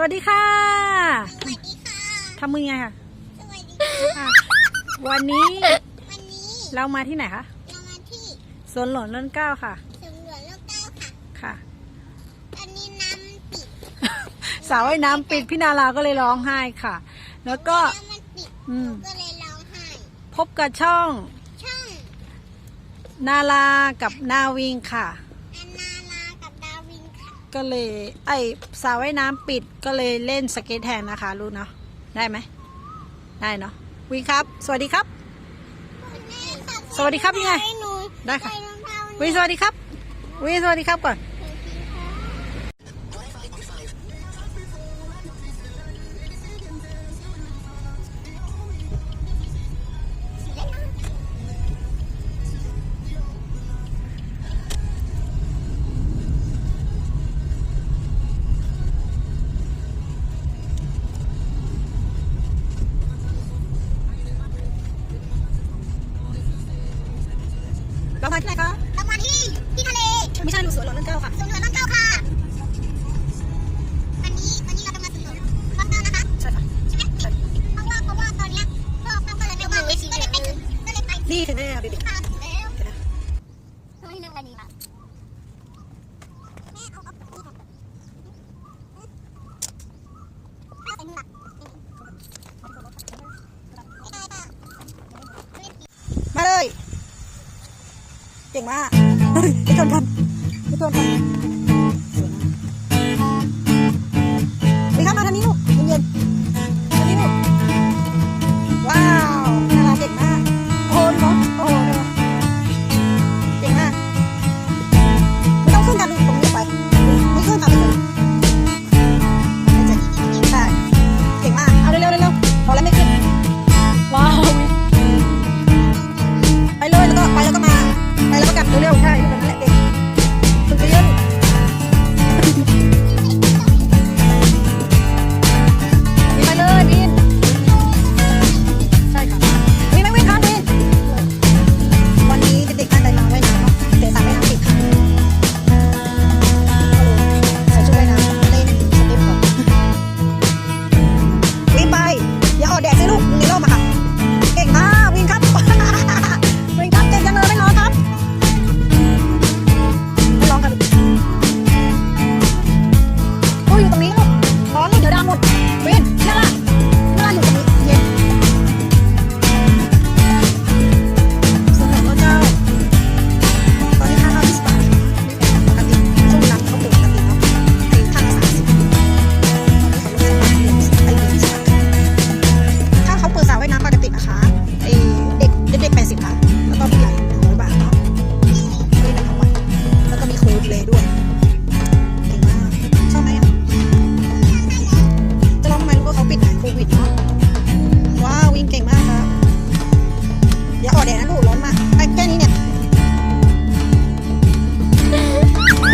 สวัสดีค่ะ สวัสดีค่ะทำมือไงค่ะสวัสดีอะ วันนี้ วันนี้เรามาที่ไหนคะ เรามาที่สวนหลวงร่นเกล้าค่ะ สวนหลวงโลกเก้าค่ะ ค่ะ ตอนนี้น้ำปิด สาวว่ายน้ำปิดพี่นาราก็เลยร้องไห้ค่ะ แล้วก็น้ำมันปิดอืม ก็เลยร้องไห้ พบกับช่องช่องนารากับนาวิงค่ะอันนาลากับดาวินค่ะ ก็เลยไอสาวว่ายน้ำปิดก็เลยเล่นสเก็ตแทนนะคะรู้เนาะได้ไหมได้เนาะวิงครับ สวัสดีครับคุณแม่ค่ะสวัสดีครับยังไงให้หนูได้ค่ะใส่รองเท้าวิงสวัสดีครับวิงสวัสดีครับก่อน เรามาที่ไหนคะเรามาที่ที่ทะเลไม่ใช่ลูกสวนหลวงร่นเกล้าค่ะสวนหลวงโลกเก้าค่ะ วันนี้วันนี้เราจะมาสวนหลวงโลกเก้านะคะใช่ค่ะใช่ไหมเพราะว่าเพราะว่าตอนเนี้ยพ่อพ่อก็เลยไม่ว่างก็เลยไปถึงก็เลยไปนี่ถึงแน่ค่ะเด็กข้าวถึงแล้วเฮ้ยเรื่องอะไรดีล่ะแม่เอาเอานี่ค่ะเอาใส่มือหลักไม่ได้ป่ะ ๆมา เก่งมากเฮ้ยไม่ชนกันไม่ชนกัน ใช่แบบนั้นแหละเด็กฝึกเยอะ